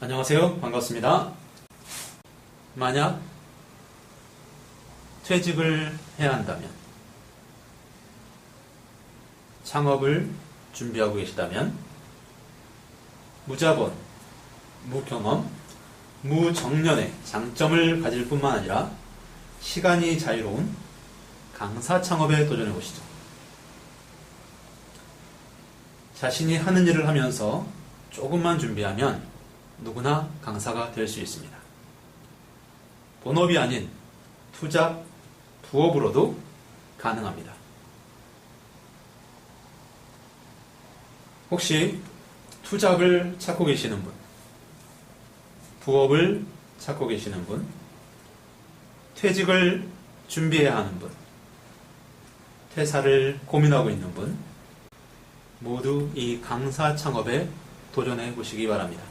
안녕하세요. 반갑습니다. 만약 퇴직을 해야 한다면, 창업을 준비하고 계시다면, 무자본, 무경험, 무정년의 장점을 가질 뿐만 아니라 시간이 자유로운 강사 창업에 도전해 보시죠. 자신이 하는 일을 하면서 조금만 준비하면 누구나 강사가 될 수 있습니다. 본업이 아닌 투잡, 부업으로도 가능합니다. 혹시 투잡을 찾고 계시는 분, 부업을 찾고 계시는 분, 퇴직을 준비해야 하는 분, 퇴사를 고민하고 있는 분, 모두 이 강사 창업에 도전해 보시기 바랍니다.